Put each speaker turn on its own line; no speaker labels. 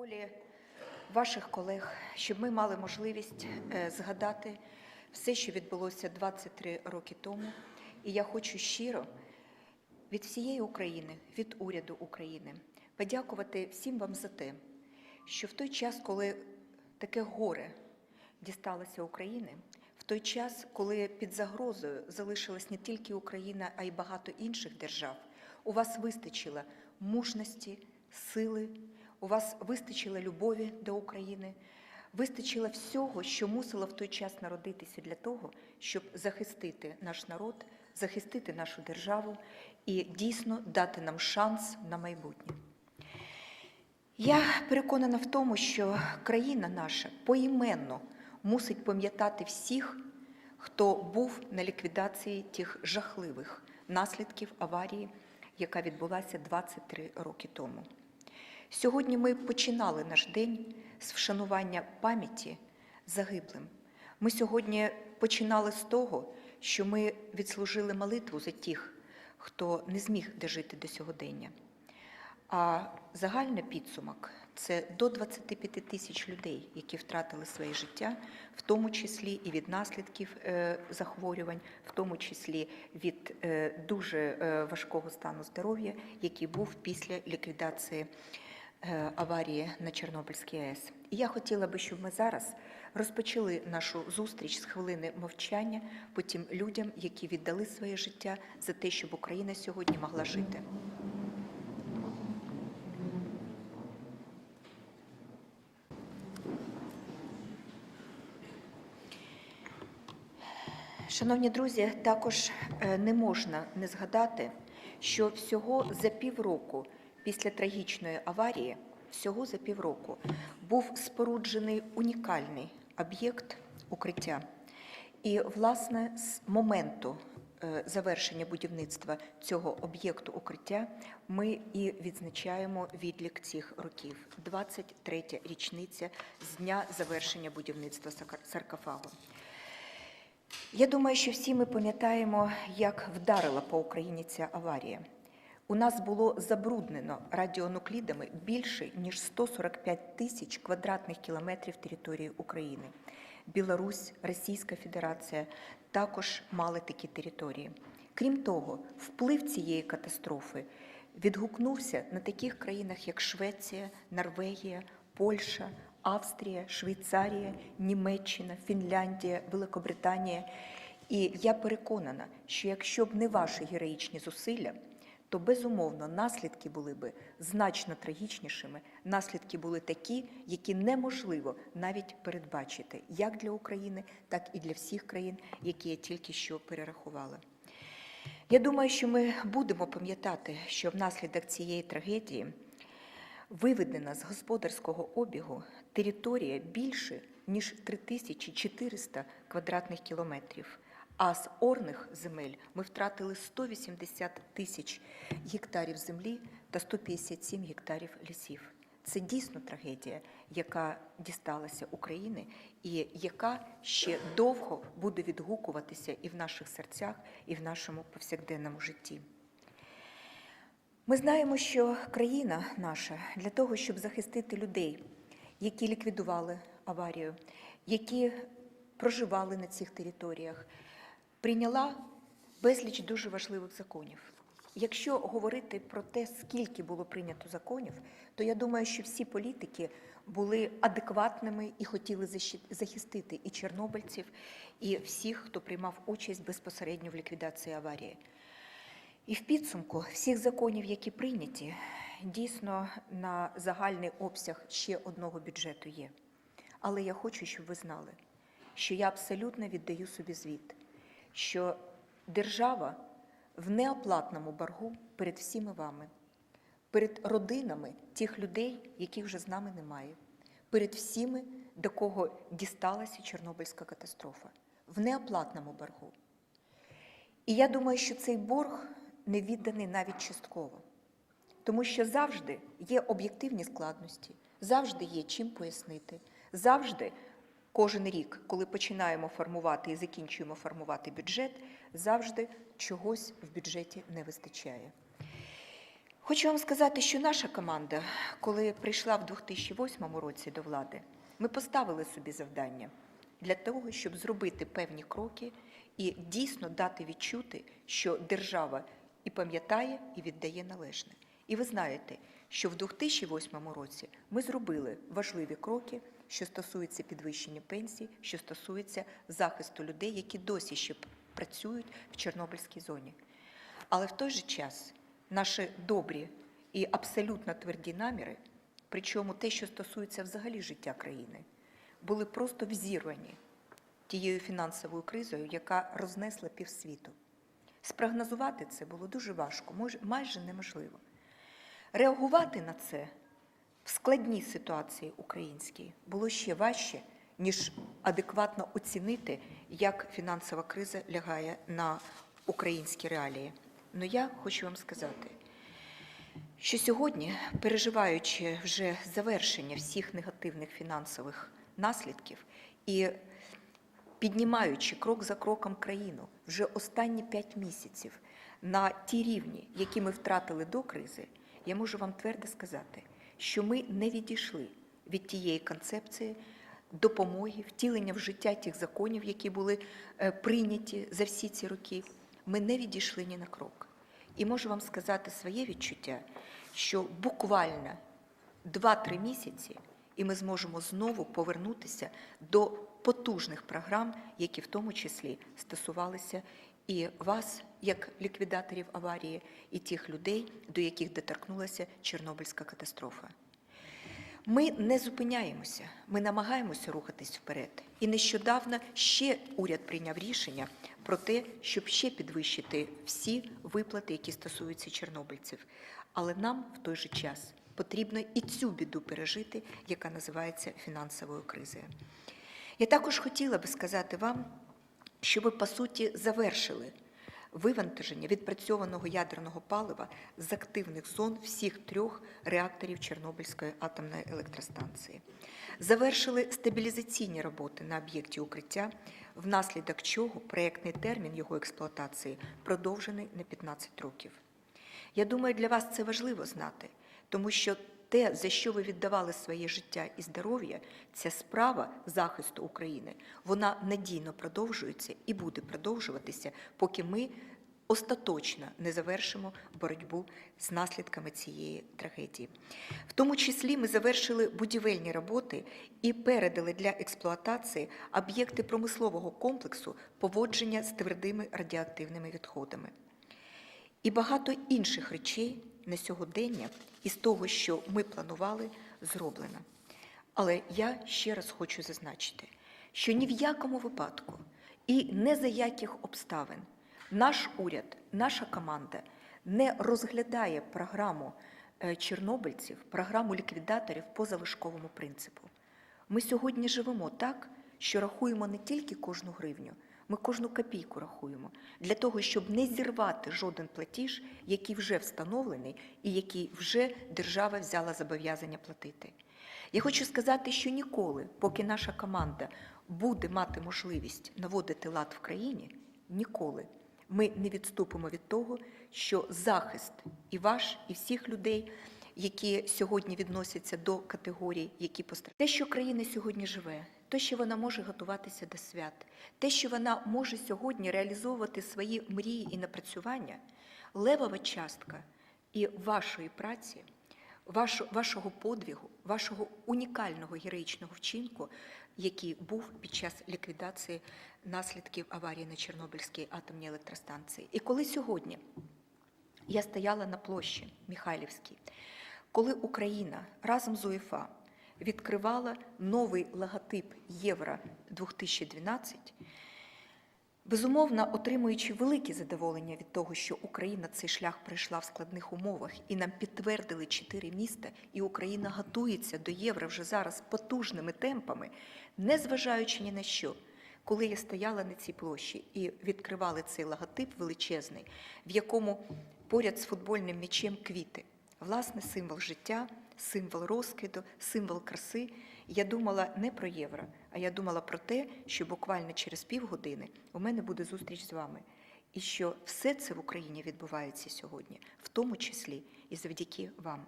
колі ваших колег, щоб ми мали можливість е, згадати все, що відбулося 23 роки тому. І я хочу щиро від всієї України, від уряду України подякувати всім вам за те, що в той час, коли таке горе дісталося України, в той час, коли під загрозою залишилась не тільки Україна, а й багато інших держав, у вас вистачило мужності, сили, у вас вистачило любові до України, вистачило всього, що мусило в той час народитися для того, щоб захистити наш народ, захистити нашу державу і дійсно дати нам шанс на майбутнє. Я переконана в тому, що країна наша поіменно мусить пам'ятати всіх, хто був на ліквідації тих жахливих наслідків аварії, яка відбулася 23 роки тому. Сьогодні ми починали наш день з вшанування пам'яті загиблим. Ми сьогодні починали з того, що ми відслужили молитву за тих, хто не зміг дожити до сьогодення. А загальний підсумок це до 25 тисяч людей, які втратили своє життя, в тому числі і від наслідків е, захворювань, в тому числі від е, дуже е, важкого стану здоров'я, який був після ліквідації аварії на Чорнобильській АЕС. І я хотіла би, щоб ми зараз розпочали нашу зустріч з хвилини мовчання по тим людям, які віддали своє життя за те, щоб Україна сьогодні могла жити. Шановні друзі, також е, не можна не згадати, що всього за півроку після трагічної аварії, всього за півроку, був споруджений унікальний об'єкт укриття. І, власне, з моменту е, завершення будівництва цього об'єкту укриття ми і відзначаємо відлік цих років. 23 річниця з дня завершення будівництва саркофагу. Я думаю, що всі ми пам'ятаємо, як вдарила по Україні ця аварія. У нас було забруднено радіонуклідами більше ніж 145 тисяч квадратних кілометрів території України. Білорусь, Російська Федерація також мали такі території. Крім того, вплив цієї катастрофи відгукнувся на таких країнах, як Швеція, Норвегія, Польща, Австрія, Швейцарія, Німеччина, Фінляндія, Великобританія. І я переконана, що якщо б не ваші героїчні зусилля, то безумовно наслідки були би значно трагічнішими. Наслідки були такі, які неможливо навіть передбачити, як для України, так і для всіх країн, які я тільки що перерахувала. Я думаю, що ми будемо пам'ятати, що внаслідок цієї трагедії виведена з господарського обігу територія більше ніж 3400 квадратних кілометрів. А з орних земель ми втратили 180 тисяч гектарів землі та 157 гектарів лісів. Це дійсно трагедія, яка дісталася України, і яка ще довго буде відгукуватися і в наших серцях, і в нашому повсякденному житті. Ми знаємо, що країна наша для того, щоб захистити людей, які ліквідували аварію, які проживали на цих територіях, прийняла безліч дуже важливих законів. Якщо говорити про те, скільки було прийнято законів, то я думаю, що всі політики були адекватними і хотіли захистити і чорнобильців, і всіх, хто приймав участь безпосередньо в ліквідації аварії. І в підсумку всіх законів, які прийняті, дійсно на загальний обсяг ще одного бюджету є. Але я хочу, щоб ви знали, що я абсолютно віддаю собі звіт, що держава в неоплатному боргу перед всіми вами, перед родинами тих людей, яких вже з нами немає, перед всіми, до кого дісталася Чорнобильська катастрофа, в неоплатному боргу. І я думаю, що цей борг не відданий навіть частково, тому що завжди є об'єктивні складності, завжди є чим пояснити, завжди. Кожен рік, коли починаємо формувати і закінчуємо формувати бюджет, завжди чогось в бюджеті не вистачає. Хочу вам сказати, що наша команда, коли прийшла в 2008 році до влади, ми поставили собі завдання для того, щоб зробити певні кроки і дійсно дати відчути, що держава і пам'ятає, і віддає належне. І ви знаєте, що в 2008 році ми зробили важливі кроки, що стосуються підвищення пенсій, що стосуються захисту людей, які досі ще працюють в Чорнобильській зоні. Але в той же час наші добрі і абсолютно тверді наміри, причому те, що стосується взагалі життя країни, були просто взірвані тією фінансовою кризою, яка рознесла півсвіту. Спрогнозувати це було дуже важко, майже неможливо. Реагувати на це в складній ситуації українській було ще важче, ніж адекватно оцінити, як фінансова криза лягає на українські реалії. Ну я хочу вам сказати, що сьогодні, переживаючи вже завершення всіх негативних фінансових наслідків і піднімаючи крок за кроком країну вже останні п'ять місяців на ті рівні, які ми втратили до кризи, я можу вам твердо сказати, що ми не відійшли від тієї концепції допомоги, втілення в життя тих законів, які були е, прийняті за всі ці роки. Ми не відійшли ні на крок. І можу вам сказати своє відчуття, що буквально 2-3 місяці, і ми зможемо знову повернутися до потужних програм, які в тому числі стосувалися і вас, як ліквідаторів аварії, і тих людей, до яких доторкнулася Чорнобильська катастрофа. Ми не зупиняємося, ми намагаємося рухатись вперед. І нещодавно ще уряд прийняв рішення про те, щоб ще підвищити всі виплати, які стосуються чорнобильців. Але нам в той же час потрібно і цю біду пережити, яка називається фінансовою кризою. Я також хотіла би сказати вам, що ви, по суті, завершили вивантаження відпрацьованого ядерного палива з активних зон всіх трьох реакторів Чорнобильської атомної електростанції. Завершили стабілізаційні роботи на об'єкті укриття, внаслідок чого проєктний термін його експлуатації продовжений на 15 років. Я думаю, для вас це важливо знати, тому що те, за що ви віддавали своє життя і здоров'я, ця справа захисту України, вона надійно продовжується і буде продовжуватися, поки ми остаточно не завершимо боротьбу з наслідками цієї трагедії. В тому числі ми завершили будівельні роботи і передали для експлуатації об'єкти промислового комплексу поводження з твердими радіоактивними відходами. І багато інших речей на сьогодення із того, що ми планували, зроблено. Але я ще раз хочу зазначити, що ні в якому випадку і не за яких обставин наш уряд, наша команда не розглядає програму е, чорнобильців, програму ліквідаторів по залишковому принципу. Ми сьогодні живемо так, що рахуємо не тільки кожну гривню, ми кожну копійку рахуємо для того, щоб не зірвати жоден платіж, який вже встановлений і який вже держава взяла зобов'язання платити. Я хочу сказати, що ніколи, поки наша команда буде мати можливість наводити лад в країні, ніколи ми не відступимо від того, що захист і ваш, і всіх людей, які сьогодні відносяться до категорій, які постраждали. Те, що країна сьогодні живе, те, що вона може готуватися до свят, те, що вона може сьогодні реалізовувати свої мрії і напрацювання, левова частка і вашої праці, вашого подвігу, вашого унікального героїчного вчинку, який був під час ліквідації наслідків аварії на Чорнобильській атомній електростанції. І коли сьогодні я стояла на площі Михайлівській, коли Україна разом з УЄФА відкривала новий логотип Євро 2012, безумовно, отримуючи велике задоволення від того, що Україна цей шлях пройшла в складних умовах, і нам підтвердили чотири міста, і Україна готується до євро вже зараз потужними темпами, незважаючи ні на що. Коли я стояла на цій площі і відкривали цей логотип величезний, в якому поряд з футбольним м'ячем квіти, власне, символ життя, символ розквіту, символ краси. Я думала не про євро, а я думала про те, що буквально через півгодини у мене буде зустріч з вами. І що все це в Україні відбувається сьогодні, в тому числі і завдяки вам.